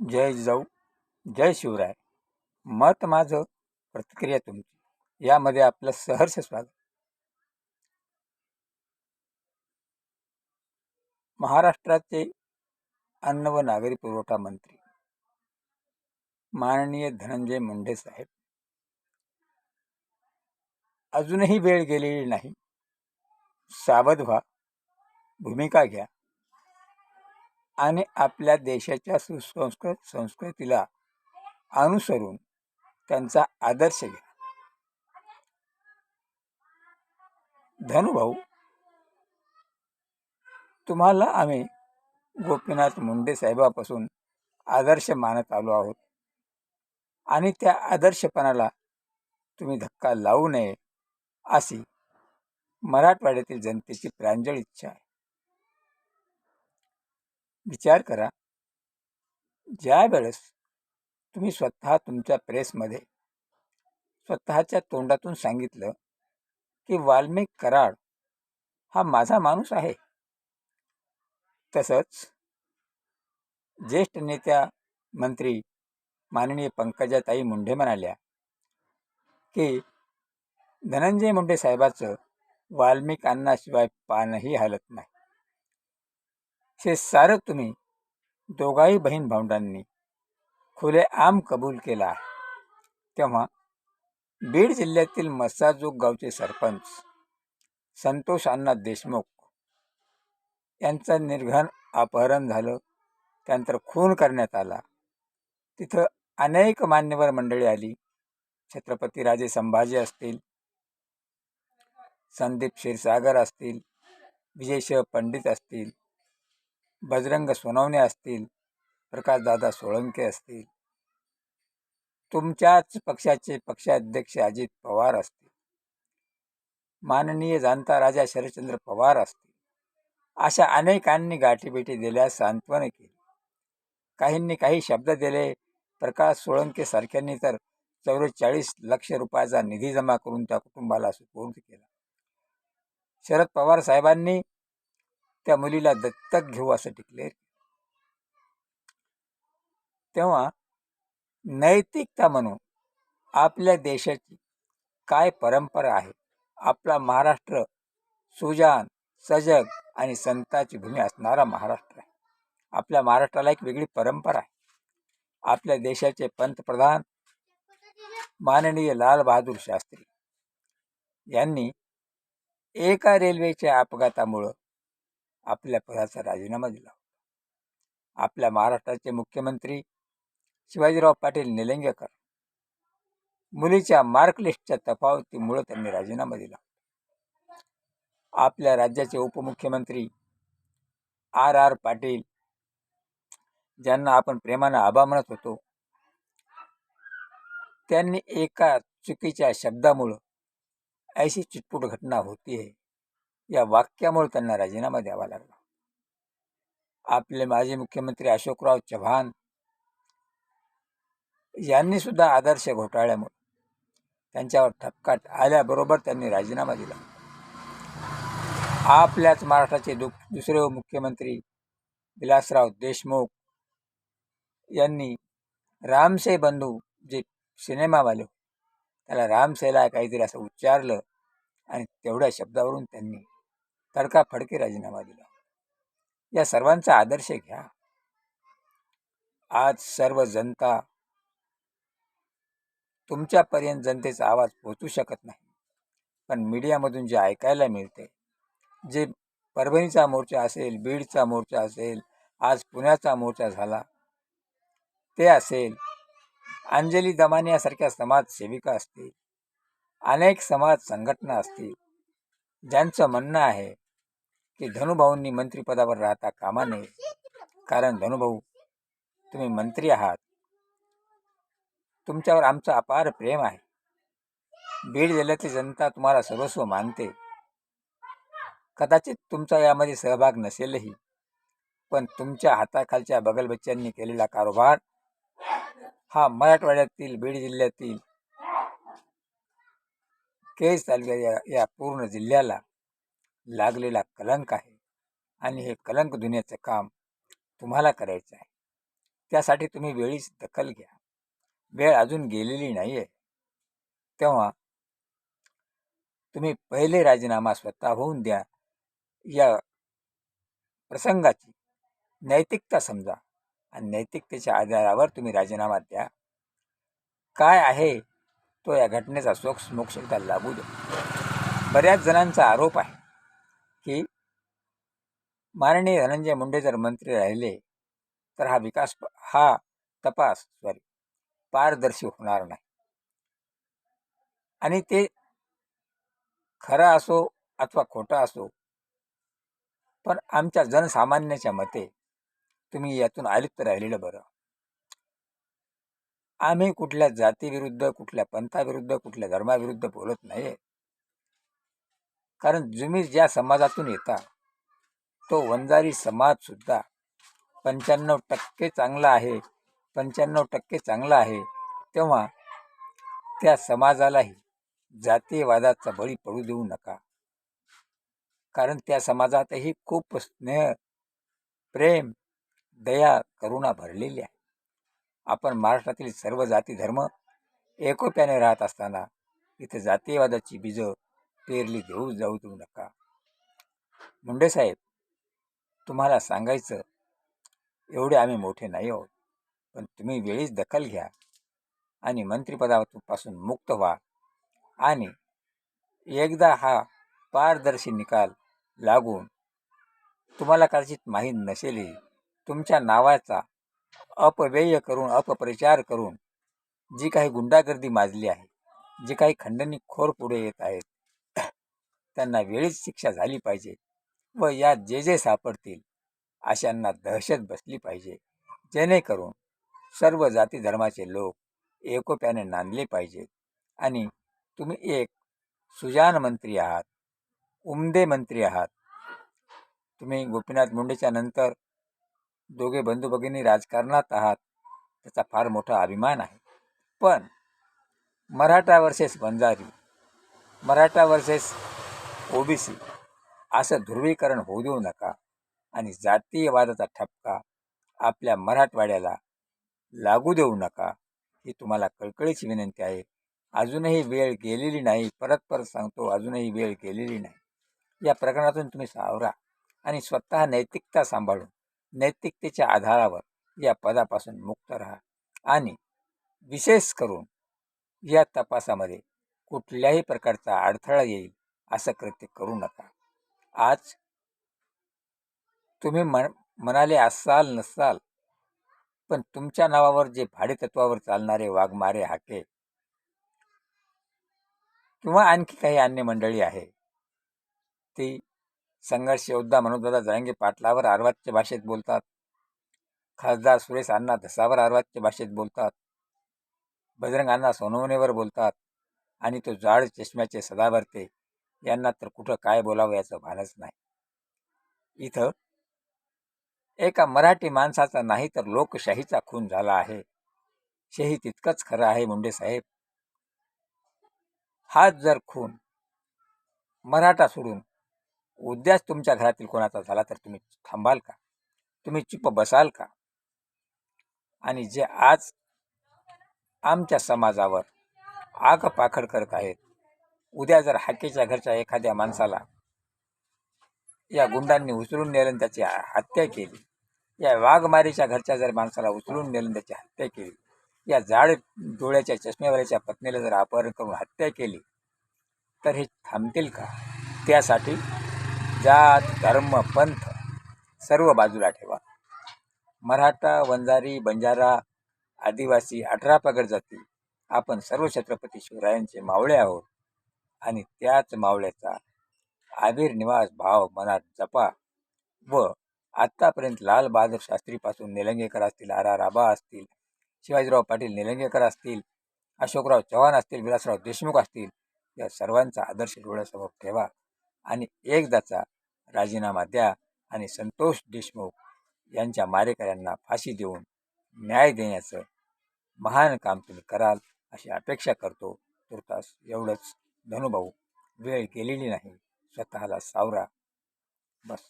जय जाऊ जय शिवराय. मत माझं प्रतिक्रिया तुमची. यामध्ये आपलं सहर्ष स्वागत. महाराष्ट्राचे अन्न व नागरी पुरवठा मंत्री माननीय धनंजय मुंडे साहेब. अजूनही वेळ गेलेली नाही. सावध व्हा. भूमिका घ्या. आणि आपल्या देशाच्या सुसंस्कृत संस्कृतीला अनुसरून त्यांचा आदर्श घ्या. धनुभाऊ तुम्हाला आम्ही गोपीनाथ मुंडे साहेबापासून आदर्श मानत आलो आहोत. आणि त्या आदर्शपणाला तुम्ही धक्का लावू नये अशी मराठवाड्यातील जनतेची प्रांजळ इच्छा आहे. विचार करा. ज्या वेळेस तुम्ही स्वतः तुमच्या प्रेसमध्ये स्वतःच्या तोंडातून सांगितलं की वाल्मिक कराड हा माझा माणूस आहे. तसंच ज्येष्ठ नेत्या मंत्री माननीय पंकजाताई मुंडे म्हणाल्या की धनंजय मुंडे साहेबाचं वाल्मिक अन्नाशिवाय पानही हलत नाही. हे सारं तुम्ही दोघाही बहीण भावंडांनी खुले आम कबूल केला आहे. तेव्हा बीड जिल्ह्यातील मस्साजोग गावचे सरपंच संतोष अण्णा देशमुख यांचं निर्घन अपहरण झालं. त्यानंतर खून करण्यात आला. तिथं अनेक मान्यवर मंडळी आली. छत्रपती राजे संभाजी असतील संदीप क्षीरसागर असतील विजयशिव पंडित असतील बजरंग सोनवणे असतील प्रकाशदादा सोळंके असतील तुमच्याच पक्षाचे पक्षाध्यक्ष अजित पवार असतील माननीय जाणता राजा शरदचंद्र पवार असतील अशा अनेकांनी गाठीभेटी दिल्या सांत्वन केली. काहींनी काही शब्द दिले प्रकाश सोळंके सारख्यांनी तर चौवेचाळीस लक्ष रुपयाचा निधी जमा करून त्या कुटुंबाला सुपूर्द केला. शरद पवार साहेबांनी त्या मुलीला दत्तक घेऊ असं टिकले तेव्हा नैतिकता म्हणून आपल्या देशाची काय परंपरा आहे? आपला महाराष्ट्र सुजान सजग आणि संताची भूमी असणारा महाराष्ट्र आहे. आपल्या महाराष्ट्राला एक वेगळी परंपरा आहे. आपल्या देशाचे पंतप्रधान माननीय लालबहादूर शास्त्री यांनी एका रेल्वेच्या अपघातामुळं आपल्या पदाचा राजीनामा दिला आपल्या महाराष्ट्राचे मुख्यमंत्री शिवाजीराव पाटील निलंगेकर मुलीच्या मार्कलिस्टच्या तफावतीमुळं त्यांनी राजीनामा दिला आपल्या राज्याचे उपमुख्यमंत्री आर आर पाटील ज्यांना आपण प्रेमानं आबा म्हणत होतो त्यांनी एका चुकीच्या शब्दामुळं ऐशी चिटपुट घटना होती आहे या वाक्यामुळे त्यांना राजीनामा द्यावा लागला. आपले माजी मुख्यमंत्री अशोकराव चव्हाण यांनी सुद्धा आदर्श घोटाळ्यामुळे त्यांच्यावर ठपकाट आल्याबरोबर त्यांनी राजीनामा दिला. आपल्याच महाराष्ट्राचे दु दुसरे मुख्यमंत्री विलासराव देशमुख यांनी रामसे बंधू जे सिनेमावाले त्याला रामसेला काहीतरी असं उच्चारलं आणि तेवढ्या शब्दावरून त्यांनी तडकाफडकी राजीनामा दिला. या सर्वांचा आदर्श घ्या. आज सर्व जनता तुमच्यापर्यंत जनतेचा आवाज पोहोचू शकत नाही. पण मीडियामधून जे ऐकायला मिळते जे परभणीचा मोर्चा असेल बीडचा मोर्चा असेल आज पुण्याचा मोर्चा झाला ते असेल अंजली दमानियासारख्या समाजसेविका असतील अनेक समाज संघटना असतील ज्यांचं म्हणणं आहे की धनुभाऊंनी मंत्रिपदावर राहता कामा नये. कारण धनुभाऊ तुम्ही मंत्री आहात. तुमच्यावर आमचं अपार प्रेम आहे. बीड जिल्ह्यातली जनता तुम्हाला सर्वस्व मानते. कदाचित तुमचा यामध्ये सहभाग नसेलही. पण तुमच्या हाताखालच्या बगलबच्च्यांनी केलेला कारोबार हा मराठवाड्यातील बीड जिल्ह्यातील केज तालुक्या या पूर्ण जिल्ह्याला लागलेला कलंक आहे. आणि हे कलंक धुण्याचं काम तुम्हाला करायचं आहे. त्यासाठी तुम्ही वेळीच दखल घ्या. वेळ अजून गेलेली नाही आहे तेव्हा तुम्ही पहिले राजीनामा स्वतः होऊन द्या. या प्रसंगाची नैतिकता समजा आणि नैतिकतेच्या आधारावर तुम्ही राजीनामा द्या. काय आहे तो या घटनेचा सोक्ष मोक्ष एकदा लागू द्या बऱ्याच जणांचा आरोप आहे. की माननीय धनंजय मुंडे जर मंत्री राहिले तर हा विकास हा तपास सॉरी पारदर्शी होणार नाही. आणि ते खरं असो अथवा खोटा असो पण आमच्या जनसामान्याच्या मते तुम्ही यातून आलिप्त राहिलेलं बरं. आम्ही कुठल्या जातीविरुद्ध कुठल्या पंथाविरुद्ध कुठल्या धर्माविरुद्ध बोलत नाही कारण तुम्ही ज्या समाजातून येता तो वंजारी समाजसुद्धा पंच्याण्णव टक्के चांगला आहे पंच्याण्णव टक्के चांगला आहे तेव्हा त्या समाजालाही जातीयवादाचा बळी पडू देऊ नका. कारण त्या समाजातही खूप स्नेह प्रेम दया करुणा भरलेली आहे. आपण महाराष्ट्रातील सर्व जाती धर्म एकोप्याने राहत असताना इथे जातीयवादाची बीजं पेरली घेऊ जाऊ देऊ नका. मुंडे साहेब तुम्हाला सांगायचं एवढे आम्ही मोठे नाही आहोत पण तुम्ही वेळीच दखल घ्या आणि मंत्रिपदापासून मुक्त व्हा आणि एकदा हा पारदर्शी निकाल लागून तुम्हाला कदाचित माहीत नसेलही तुमच्या नावाचा अपव्यय करून अपप्रचार करून जी काही गुंडागर्दी माजली आहे जी काही खंडणी खोर पुढे येत आहेत त्यांना वेळीच शिक्षा झाली पाहिजे व यात जे जे सापडतील अशांना दहशत बसली पाहिजे. जेणेकरून सर्व जाती धर्माचे लोक एकोप्याने नांदले पाहिजेत आणि तुम्ही एक सुजान मंत्री आहात उमदे मंत्री आहात. तुम्ही गोपीनाथ मुंडेच्या नंतर दोघे बंधू भगिनी राजकारणात आहात त्याचा फार मोठा अभिमान आहे. पण Maratha versus Banjari Maratha versus OBC. असं ध्रुवीकरण होऊ देऊ नका आणि जातीयवादाचा ठपका आपल्या मराठवाड्याला लागू देऊ नका ही तुम्हाला कळकळीची विनंती आहे. अजूनही वेळ गेलेली नाही. परत परत सांगतो अजूनही वेळ गेलेली नाही. या प्रकरणातून तुम्ही सावरा आणि स्वतः नैतिकता सांभाळून नैतिकतेच्या आधारावर या पदापासून मुक्त राहा आणि विशेष करून या तपासामध्ये कुठल्याही प्रकारचा अडथळा येईल असं कृत्य करू नका. आज तुम्ही मन म्हणाले असाल नसाल पण तुमच्या नावावर जे भाडेतत्वावर चालणारे वाघमारे हाके किंवा आणखी काही अन्य मंडळी आहे ती संघर्ष योद्धा मनोजदादा जरांगे पाटलावर आर्वाच्य भाषेत बोलतात खासदार सुरेश अण्णा धसावर आर्वाच्य भाषेत बोलतात बजरंग अण्णा सोनवणेवर बोलतात आणि तो जाड चष्म्याचे सदाभरते यांना तर कुठं काय बोलावं याचं भानच नाही. इथं एका मराठी माणसाचा नाही तर लोकशाहीचा खून झाला आहे. शेही तितकंच खरं आहे मुंडे साहेब. हाच जर खून मराठा सोडून उद्याच तुमच्या घरातील कोणाचा झाला तर तुम्ही थांबाल का? तुम्ही चुप बसाल का? आणि जे आज आमच्या समाजावर आगपाखड करत आहेत उद्या जर हाकेच्या घरच्या एखाद्या माणसाला या गुंडांनी उचलून नेलं त्याची हत्या केली या वाघमारीच्या घरच्या जर माणसाला उचलून नेलं त्याची हत्या केली या जाड डोळ्याच्या चष्मेवाल्याच्या पत्नीला जर अपहरण करून हत्या केली तर हे थांबतील का? त्यासाठी जात धर्म पंथ सर्व बाजूला ठेवा. मराठा वंजारी बंजारा आदिवासी अठरा पगड जाती आपण सर्व छत्रपती शिवरायांचे मावळे आहोत. आणि त्याच मावळ्याचा आबिर निवास भाव मनात जपा व आत्तापर्यंत लाल बहादूर शास्त्रीपासून निलंगेकर असतील आर आर आबा असतील शिवाजीराव पाटील निलंगेकर असतील अशोकराव चव्हाण असतील विलासराव देशमुख असतील या सर्वांचा आदर्श डोळ्यासमोर ठेवा आणि एकदाचा राजीनामा द्या आणि संतोष देशमुख यांच्या मारेकऱ्यांना फाशी देऊन न्याय देण्याचं महान काम तुम्ही कराल अशी अपेक्षा करतो. तुर्तास एवढंच. धनुभाऊ वेळ गेलेली नाही. स्वतःला सावरा. बस.